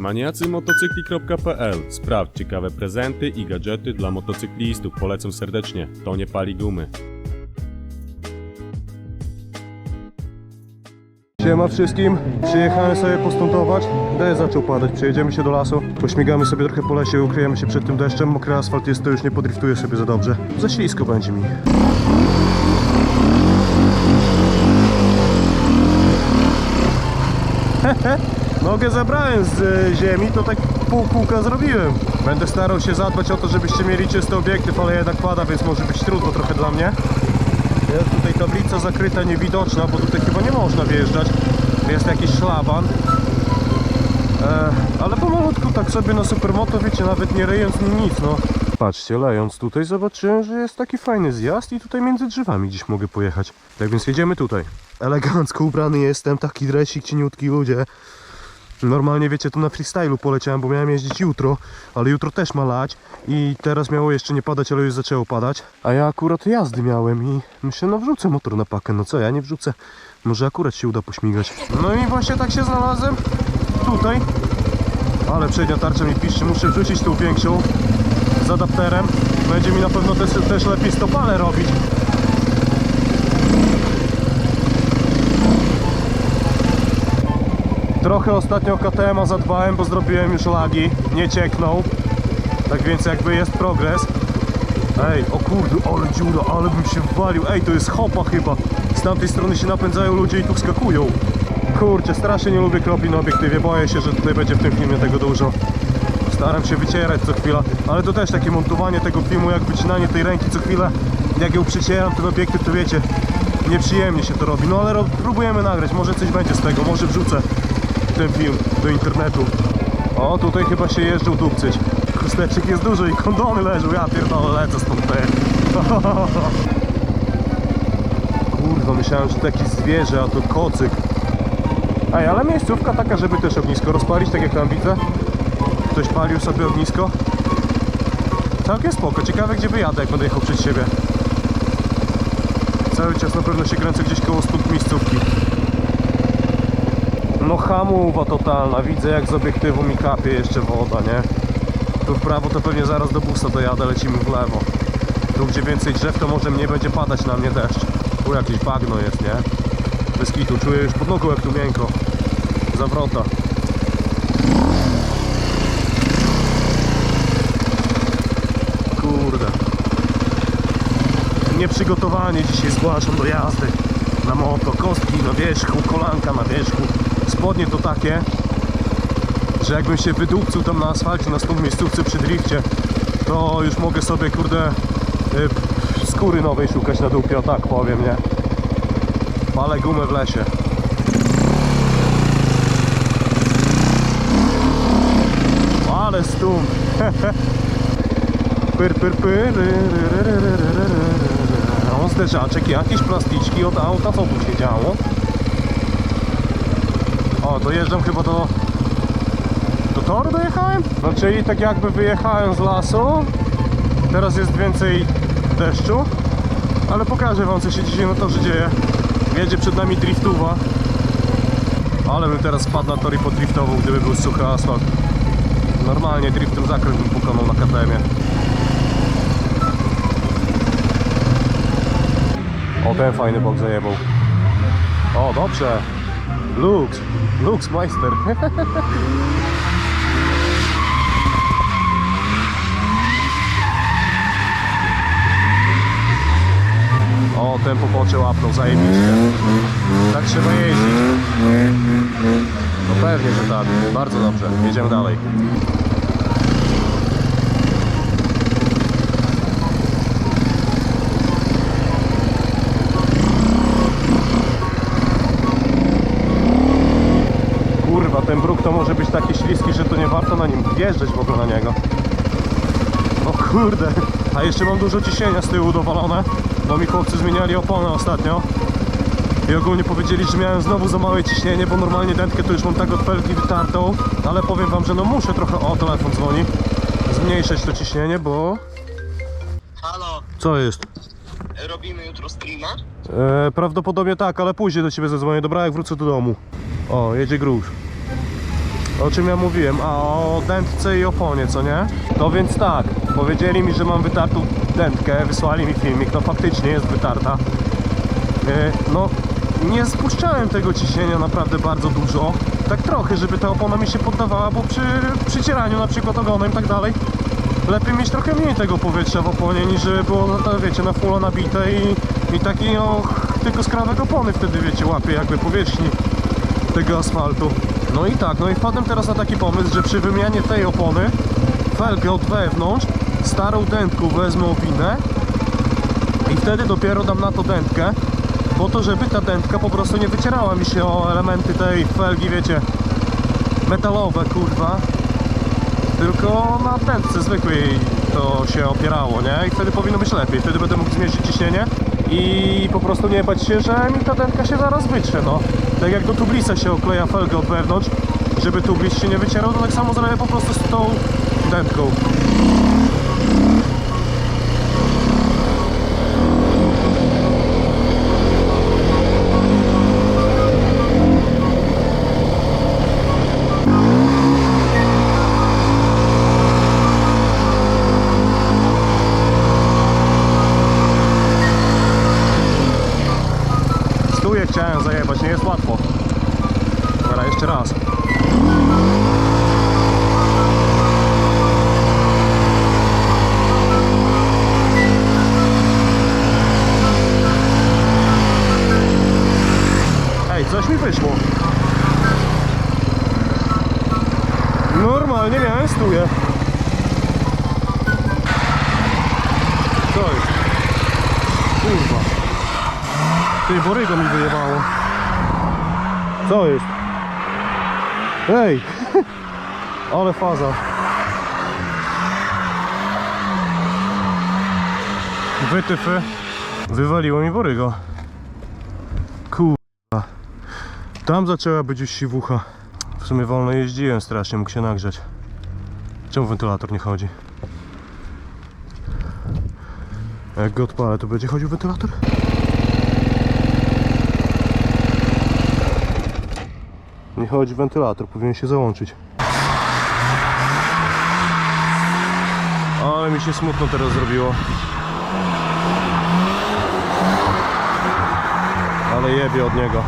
Maniacymotocykli.pl Sprawdź ciekawe prezenty i gadżety dla motocyklistów. Polecam serdecznie. To nie pali gumy. Siema wszystkim, przyjechałem sobie postuntować, deszcz zaczął padać, przejedziemy się do lasu, pośmigamy sobie trochę po lesie, ukryjemy się przed tym deszczem, mokry asfalt jest, to już nie podriftuję sobie za dobrze, za ślisko będzie mi. Nogę zebrałem z e, ziemi, to tak pół kółka zrobiłem. Będę starał się zadbać o to, żebyście mieli czysty obiektyw, ale jednak pada, więc może być trudno trochę dla mnie. Jest tutaj tablica zakryta, niewidoczna, bo tutaj chyba nie można wjeżdżać. Jest jakiś szlaban. E, ale pomalutku tak sobie na supermoto, wiecie, nawet nie rejąc ni nic, no. Patrzcie, lejąc tutaj zobaczyłem, że jest taki fajny zjazd i tutaj między drzewami gdzieś mogę pojechać. Tak więc jedziemy tutaj. Elegancko ubrany jestem, taki dresik, cieniutki ludzie. Normalnie wiecie, to na freestylu poleciałem, bo miałem jeździć jutro, ale jutro też ma lać i teraz miało jeszcze nie padać, ale już zaczęło padać. A ja akurat jazdy miałem i myślę, no wrzucę motor na pakę, no co, ja nie wrzucę. Może akurat się uda pośmigać. No i właśnie tak się znalazłem tutaj. Ale przednia tarcza mi piszczy, muszę wrzucić tą większą z adapterem. Będzie mi na pewno też, też lepiej stopale robić. Trochę ostatnio KTM-a zadbałem, bo zrobiłem już lagi, nie cieknął. Tak więc jakby jest progres. Ej, o kurde, ale dziura, ale bym się wwalił. Ej, to jest hopa chyba. Z tamtej strony się napędzają ludzie i tu wskakują. Kurczę, strasznie nie lubię kropli na obiektywie. Boję się, że tutaj będzie w tym filmie tego dużo. Staram się wycierać co chwila, ale to też takie montowanie tego filmu, jak wycinanie tej ręki co chwilę. Jak ją przycieram ten obiektyw, to wiecie, nieprzyjemnie się to robi. No ale próbujemy nagrać, może coś będzie z tego, może wrzucę film do internetu. O, tutaj chyba się jeżdżą dupcyć. Chusteczek jest dużo i kondony leżą, ja pierdolę, lecę stąd ty. Kurwa, myślałem, że to jakieś zwierzę, a to kocyk. Ej, ale miejscówka taka, żeby też ognisko rozpalić, tak jak tam widzę. Ktoś palił sobie ognisko. Całkiem spoko, ciekawe gdzie wyjadę, jak będę jechał przed siebie. Cały czas na pewno się kręcę gdzieś koło stóp miejscówki. No hamuwa totalna, widzę jak z obiektywu mi kapie jeszcze woda, nie? Tu w prawo to pewnie zaraz do busa dojadę, lecimy w lewo. Tu gdzie więcej drzew to może nie będzie padać na mnie deszcz. Tu jakieś bagno jest, nie? Bez kitu, czuję już pod nogą jak tu miękko. Zawrota. Kurde. Nieprzygotowanie dzisiaj zgłaszam do jazdy na moto. Kostki na wierzchu, kolanka na wierzchu. Spodnie to takie, że jakbym się wydupcył tam na asfalcie, na stóp miejscówce przy drifcie, to już mogę sobie, kurde, y, skóry nowej szukać na dupie, o tak powiem, nie? Palę gumę w lesie. Ale stum. Pyr, pyr, pyr. ry, ry, ry, ry, ry, ry, ry, ry. O, zderzaczek, jakieś plasticzki od auta, co tu się działo? O, dojeżdżam chyba do... Do toru dojechałem? No czyli tak jakby wyjechałem z lasu. Teraz jest więcej deszczu. Ale pokażę wam co się dzisiaj na torze dzieje. Jedzie przed nami driftuwa. Ale bym teraz spadł na tor i podriftował, gdyby był suchy asfalt. Normalnie driftem zakręt bym pokonał na KTM-ie. O, ten fajny bok zajebał. O, dobrze. Lux. Lux Meister. O, ten pobocze łapnął, zajebiście. Tak trzeba jeździć. No pewnie, że tak. Bardzo dobrze. Jedziemy dalej. Kurwa, ten bruk to może być taki śliski, na nim wjeżdżać w ogóle na niego. O kurde, a jeszcze mam dużo ciśnienia z tyłu dowalone, bo mi chłopcy zmieniali opony ostatnio. I ogólnie powiedzieli, że miałem znowu za małe ciśnienie, bo normalnie dętkę to już mam tak od felki wytartą, ale powiem wam, że no muszę trochę, o telefon dzwoni, zmniejszyć to ciśnienie, bo... Halo, Co jest? robimy jutro streama? E, prawdopodobnie tak, ale później do ciebie zadzwonię, dobra, jak wrócę do domu. O, jedzie grusz. O czym ja mówiłem? A o dętce i oponie, co nie? To więc tak, powiedzieli mi, że mam wytartą dętkę, wysłali mi filmik, no faktycznie jest wytarta. E, No, nie spuszczałem tego ciśnienia naprawdę bardzo dużo. Tak trochę, żeby ta opona mi się poddawała, bo przy przycieraniu na przykład ogonem i tak dalej lepiej mieć trochę mniej tego powietrza w oponie niż żeby było, no to wiecie, na fulla nabite i, i taki no, tylko skrawek opony wtedy wiecie, łapie jakby powierzchni tego asfaltu. No i tak, no i wpadłem teraz na taki pomysł, że przy wymianie tej opony felgę od wewnątrz, starą dętką wezmę owinę i wtedy dopiero dam na to dętkę po to, żeby ta dętka po prostu nie wycierała mi się o elementy tej felgi, wiecie, metalowe, kurwa, tylko na dętce zwykłej to się opierało, nie? I wtedy powinno być lepiej, wtedy będę mógł zmniejszyć ciśnienie i po prostu nie bać się, że mi ta dętka się zaraz wytrze, no. Tak jak do tublisa się okleja felgę od wewnątrz, żeby tublis się nie wycierał, to tak samo zrobię po prostu z tą dętką. Stuje chciałem zajebać, nie jest łatwo. Dobra, jeszcze raz. Ej, coś mi wyszło. Normalnie miałem stuje. Co jest? Kurwa. Ty, borygo mi wyjebało. Co jest? Ej! Ale faza. Wytyfy. Wywaliło mi borygo. Kurwa. Tam zaczęła być już siwucha. W sumie wolno jeździłem strasznie, mógł się nagrzeć. Czemu wentylator nie chodzi? Jak go odpalę, to będzie chodził wentylator? Nie chodzi wentylator, powinien się załączyć. Ale mi się smutno teraz zrobiło. Ale jebie od niego.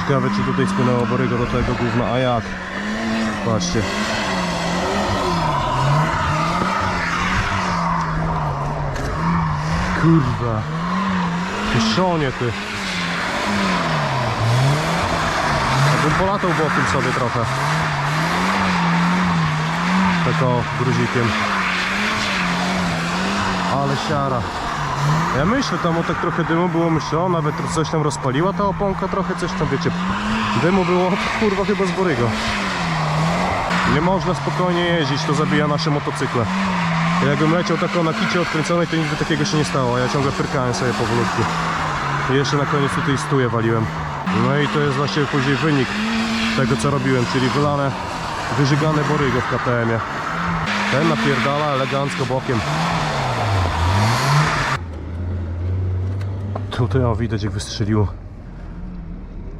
Ciekawe czy tutaj spłynęło borygo do tego gówna, a jak? Patrzcie. Kurwa. Kiszonie ty. Jakbym polatał bokiem sobie trochę. Tylko gruzikiem. Ale siara. Ja myślę, tam o tak trochę dymu było, myślę, o nawet coś tam rozpaliła ta oponka, trochę coś tam, wiecie, dymu było, kurwa chyba z Borygo. Nie można spokojnie jeździć, to zabija nasze motocykle. Jakbym leciał taką na kicie odkręconej, to nigdy takiego się nie stało, ja ciągle pyrkałem sobie powolutku. I jeszcze na koniec tutaj stuje waliłem. No i to jest właśnie później wynik tego co robiłem, czyli wylane, wyżygane borygo w KTM-ie. Ten napierdala elegancko bokiem. Tutaj o widać jak wystrzeliło.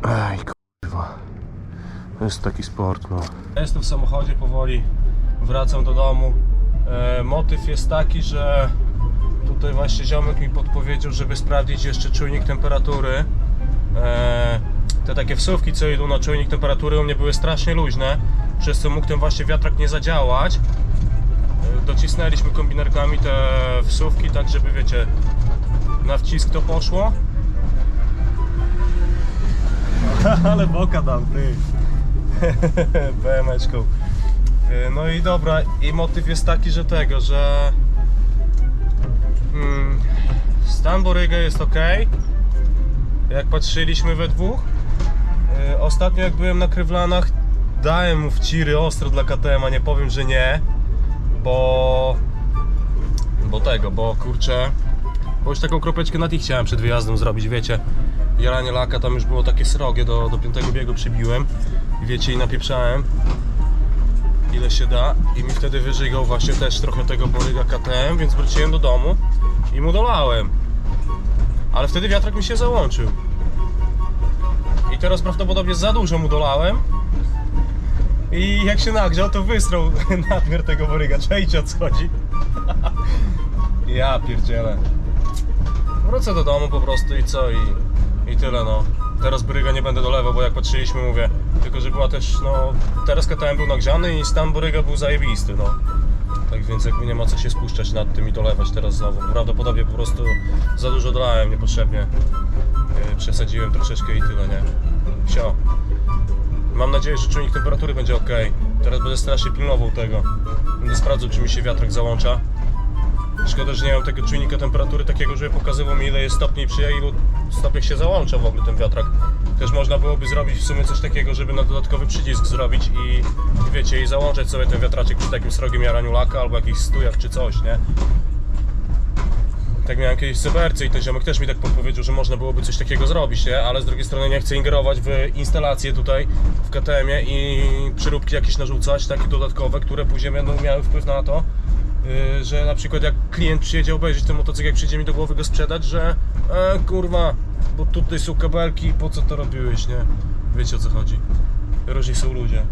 Ej kurwa. To jest taki sport no. Jestem w samochodzie powoli, wracam do domu. E, motyw jest taki, że tutaj właśnie ziomek mi podpowiedział, żeby sprawdzić jeszcze czujnik temperatury. E, te takie wsówki, co idą na czujnik temperatury, u mnie były strasznie luźne, przez co mógł ten właśnie wiatrak nie zadziałać. E, Docisnęliśmy kombinerkami te wsówki, tak żeby wiecie, na wcisk to poszło. Ale boka dam, ty. BM-eczką. E, No i dobra, i motyw jest taki, że tego, że mm, stan Boryga jest ok. Jak patrzyliśmy we dwóch. E, Ostatnio jak byłem na Krywlanach, dałem mu wciry ostro dla KTM, a nie powiem, że nie. Bo... Bo tego, bo kurczę... Bo już taką kropeczkę na tych chciałem przed wyjazdem zrobić, wiecie. Jaranie laka tam już było takie srogie, do, do piątego biegu przybiłem. Wiecie, i napieprzałem ile się da i mi wtedy wyżygał właśnie też trochę tego boryga KTM, więc wróciłem do domu i mu dolałem. Ale wtedy wiatrak mi się załączył. I teraz prawdopodobnie za dużo mu dolałem I jak się nagrzał, to wysrał nadmiar tego boryga. Czajcie o co chodzi? ja pierdzielę. Wrócę do domu po prostu i co? I, i tyle no. Teraz boryga nie będę dolewał, bo jak patrzyliśmy, mówię, tylko że była też, no, teraz KTM był nagrzany i stan boryga był zajebisty, no. Tak więc jakby nie ma co się spuszczać nad tym i dolewać teraz znowu. Prawdopodobnie po prostu za dużo dolałem niepotrzebnie. Yy, Przesadziłem troszeczkę i tyle, nie? Wsio. Mam nadzieję, że czujnik temperatury będzie ok. Teraz będę strasznie pilnował tego. Będę sprawdzał, czy mi się wiatrak załącza. Szkoda, że nie mam tego czujnika temperatury takiego, żeby pokazywał mi ile jest stopni przy ilu stopniach się załącza w ogóle ten wiatrak. Też można byłoby zrobić w sumie coś takiego, żeby na dodatkowy przycisk zrobić i wiecie, i załączać sobie ten wiatraczek przy takim srogim jaraniu laka albo jakichś stujach czy coś, nie? Tak miałem kiedyś w Cyberce i ten ziomek też mi tak podpowiedział, że można byłoby coś takiego zrobić, nie? Ale z drugiej strony nie chcę ingerować w instalację tutaj w KTM-ie i przyróbki jakieś narzucać, takie dodatkowe, które później będą miały wpływ na to, że na przykład jak klient przyjedzie obejrzeć ten motocykl, jak przyjdzie mi do głowy go sprzedać, że e, kurwa, bo tutaj są kabelki, po co to robiłeś, nie? Wiecie o co chodzi. Różni są ludzie.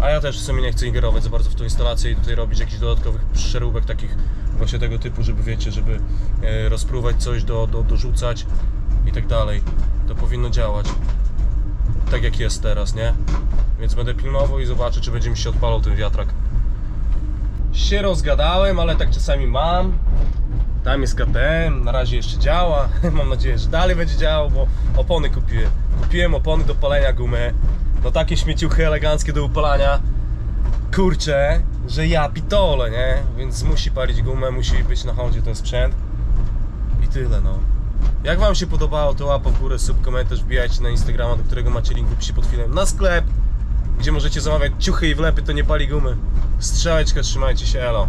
A ja też w sumie nie chcę ingerować za bardzo w tą instalację i tutaj robić jakichś dodatkowych przeróbek takich właśnie tego typu, żeby wiecie, żeby e, rozpruwać coś, do, do, dorzucać i tak dalej. To powinno działać. Tak jak jest teraz, nie? Więc będę pilnował i zobaczę, czy będzie mi się odpalał ten wiatrak. Się rozgadałem, ale tak czasami mam. Tam jest KTM, na razie jeszcze działa. Mam nadzieję, że dalej będzie działał, bo opony kupiłem. Kupiłem opony do palenia gumy. No takie śmieciuchy eleganckie do upalania. Kurczę, że ja pitole, nie? Więc musi palić gumę, musi być na Hondzie ten sprzęt. I tyle, no. Jak wam się podobało, to łapa w górę, sub, komentarz, wbijajcie na Instagrama, do którego macie link w opisie pod filmem, na sklep, gdzie możecie zamawiać ciuchy i wlepy, to nie pali gumy. Strzałeczka, trzymajcie się, elo.